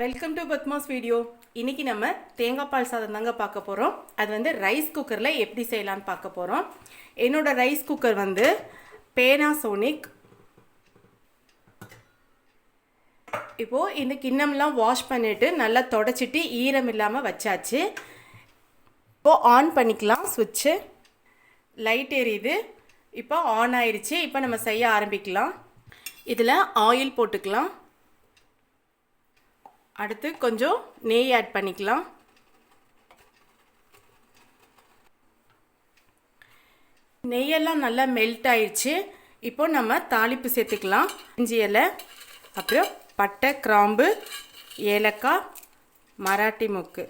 Welcome to Padma's video இன்னைக்கு நம்ம தேங்காய் பால் சாதம் தாங்க பார்க்க போகிறோம் அது வந்து ரைஸ் குக்கரில் எப்படி செய்யலான்னு பார்க்க போகிறோம் என்னோடய ரைஸ் குக்கர் வந்து பேனாசோனிக் இப்போது இந்த கிண்ணம்லாம் வாஷ் பண்ணிவிட்டு நல்லா தொடச்சிட்டு ஈரம் இல்லாமல் வச்சாச்சு. இப்போது ஆன் பண்ணிக்கலாம் சுவிட்சு லைட் எரியுது. இப்போ ஆன் ஆயிடுச்சு இப்போ நம்ம செய்ய ஆரம்பிக்கலாம். இதில் ஆயில் போட்டுக்கலாம். அடுத்து கொஞ்சம் நெய் ஆட் பண்ணிக்கலாம். நெய்யெல்லாம் நல்லா மெல்ட் ஆயிடுச்சு. இப்போ நம்ம தாளிப்பு சேர்த்துக்கலாம். இஞ்சி இலை அப்புறம் பட்டை கிராம்பு ஏலக்காய் மராட்டி மொக்கு.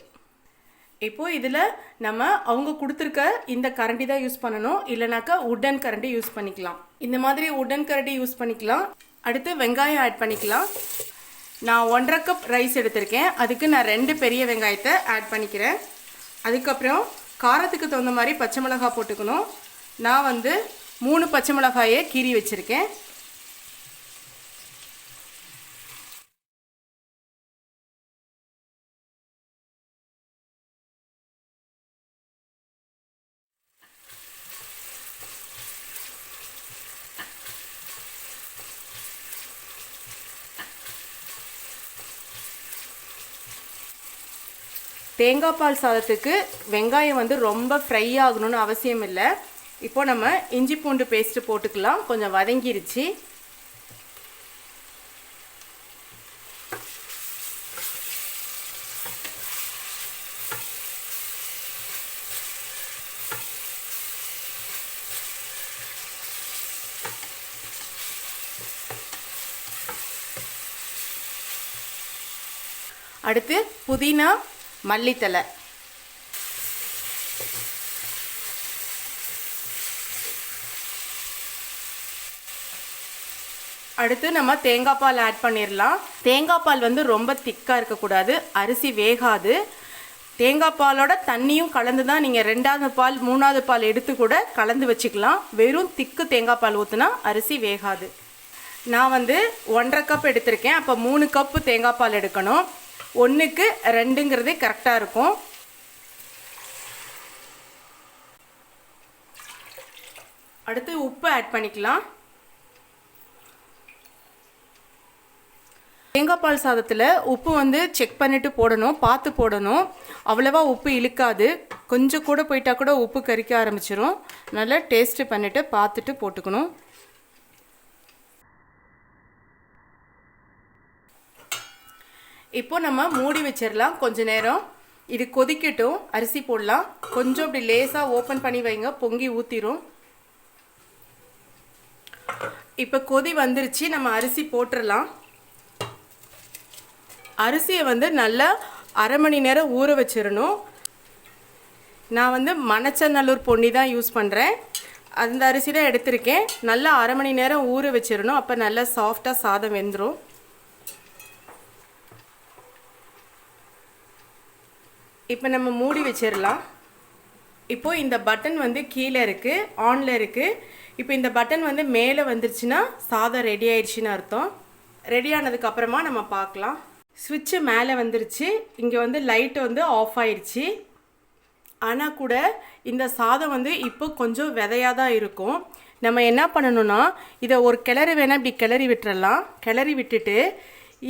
இப்போது இதில் நம்ம அவங்க கொடுத்துருக்க இந்த கரண்டி தான் யூஸ் பண்ணணும். இல்லைனாக்கா உட்டன் கரண்டி யூஸ் பண்ணிக்கலாம். இந்த மாதிரி உட்டன் கரண்டி யூஸ் பண்ணிக்கலாம். அடுத்து வெங்காயம் ஆட் பண்ணிக்கலாம். நான் ஒன்றரை கப் ரைஸ் எடுத்திருக்கேன். அதுக்கு நான் ரெண்டு பெரிய வெங்காயத்தை ஆட் பண்ணிக்கிறேன். அதுக்கப்புறம் காரத்துக்கு தகுந்த மாதிரி பச்சை மிளகாய் போட்டுக்கணும். நான் வந்து மூணு பச்சை மிளகாயை கீறி வச்சுருக்கேன். தேங்காய் பால் சாதத்துக்கு வெங்காயம் வந்து ரொம்ப ஃப்ரை ஆகணும்னு அவசியம் இல்லை. இப்போ நம்ம இஞ்சி பூண்டு பேஸ்ட்டு போட்டுக்கலாம். கொஞ்சம் வதங்கிருச்சு. அடுத்து புதினா மல்லித்தலை அடுத்து நம்ம தேங்காய் பால் ஆட் பண்ணிடலாம் தேங்காய் பால் வந்து ரொம்ப திக்காக இருக்கக்கூடாது அரிசி வேகாது. தேங்காய் பாலோட தண்ணியும் கலந்து தான் நீங்கள் ரெண்டாவது பால் மூணாவது பால் எடுத்து கூட கலந்து வச்சுக்கலாம். வெறும் திக்கு தேங்காய் பால் ஊற்றுனா அரிசி வேகாது. நான் வந்து ஒன்றரை கப் எடுத்திருக்கேன் அப்போ மூணு கப்பு தேங்காய் பால் எடுக்கணும். ஒன்றுக்கு ரெண்டுங்கிறதே கரெக்டாக இருக்கும். அடுத்து உப்பு ஆட் பண்ணிக்கலாம். தேங்காய் பால் சாதத்தில் உப்பு வந்து செக் பண்ணிவிட்டு போடணும் பார்த்து போடணும். அவ்வளோவா உப்பு இழுக்காது. கொஞ்சம் கூட போயிட்டா கூட உப்பு கறிக்க ஆரம்பிச்சிடும் நல்லா டேஸ்ட்டு பண்ணிவிட்டு பார்த்துட்டு போட்டுக்கணும். இப்போ நம்ம மூடி வச்சிடலாம் கொஞ்ச நேரம் இது கொதிக்கட்டும். அரிசி போடலாம். கொஞ்சம் அப்படி லேசாக ஓப்பன் பண்ணி வைங்க. பொங்கி ஊற்றிடும் இப்போ கொதி வந்துருச்சு. நம்ம அரிசி போட்டுடலாம் அரிசியை வந்து நல்லா அரை மணி நேரம் ஊற வச்சிடணும் நான் வந்து மணச்சநல்லூர் பொன்னி தான் யூஸ் பண்ணுறேன் அந்த அரிசி தான் எடுத்திருக்கேன். நல்லா அரை மணி நேரம் ஊற வச்சிடணும் அப்போ நல்லா சாஃப்டாக சாதம் வெந்துடும் இப்போ நம்ம மூடி வச்சிடலாம் இப்போது இந்த பட்டன் வந்து கீழே இருக்குது ஆனில் இருக்குது இப்போ இந்த பட்டன் வந்து மேலே வந்துருச்சுன்னா சாதம் ரெடி ஆயிடுச்சுன்னு அர்த்தம். ரெடி ஆனதுக்கப்புறமா நம்ம பார்க்கலாம். சுவிட்சு மேலே வந்துருச்சு. இங்கே வந்து லைட் வந்து ஆஃப் ஆயிடுச்சு. ஆனால் கூட இந்த சாதம் வந்து இப்போ கொஞ்சம் விதையாக தான் இருக்கும். நம்ம என்ன பண்ணணும்னா இதை ஒரு கிளறி வேணால் இப்படி கிளறி விட்டுறலாம். கிளறி விட்டுட்டு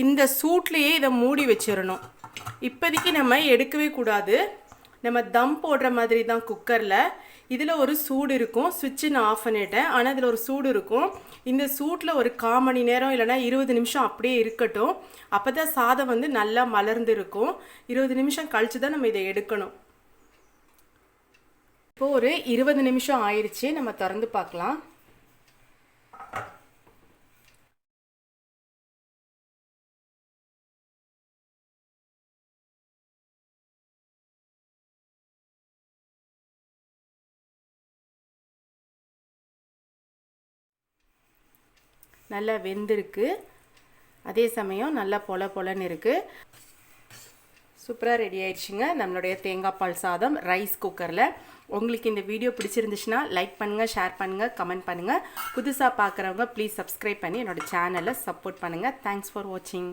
இந்த சூட்லேயே இதை மூடி வச்சிடணும் இப்போதைக்கு நம்ம எடுக்கவே கூடாது. நம்ம தம் போடுற மாதிரி தான் குக்கரில். இதில் ஒரு சூடு இருக்கும். சுவிட்சு நான் ஆஃப் பண்ணிட்டேன். ஆனால் இதில் ஒரு சூடு இருக்கும். இந்த சூட்டில் ஒரு கால் மணி நேரம் இல்லைனா இருபது நிமிஷம் அப்படியே இருக்கட்டும். அப்போ தான் சாதம் வந்து நல்லா மலர்ந்து இருக்கும் இருபது நிமிஷம் கழித்து தான் நம்ம இதை எடுக்கணும். இப்போ ஒரு இருபது நிமிஷம் ஆயிடுச்சு நம்ம திறந்து பார்க்கலாம். நல்லா வெந்திருக்கு. அதே சமயம் நல்லா பொல பொலன்னு இருக்குது சூப்பராக ரெடி ஆயிடுச்சுங்க. நம்மளுடைய தேங்காய் பால் சாதம் ரைஸ் குக்கரில். உங்களுக்கு இந்த வீடியோ பிடிச்சிருந்துச்சுன்னா லைக் பண்ணுங்கள் ஷேர் பண்ணுங்கள் கமெண்ட் பண்ணுங்கள் புதுசாக பார்க்குறவங்க ப்ளீஸ் சப்ஸ்கிரைப் பண்ணி என்னோடய சேனலை சப்போர்ட் பண்ணுங்கள் தேங்க்ஸ் ஃபார் வாட்சிங்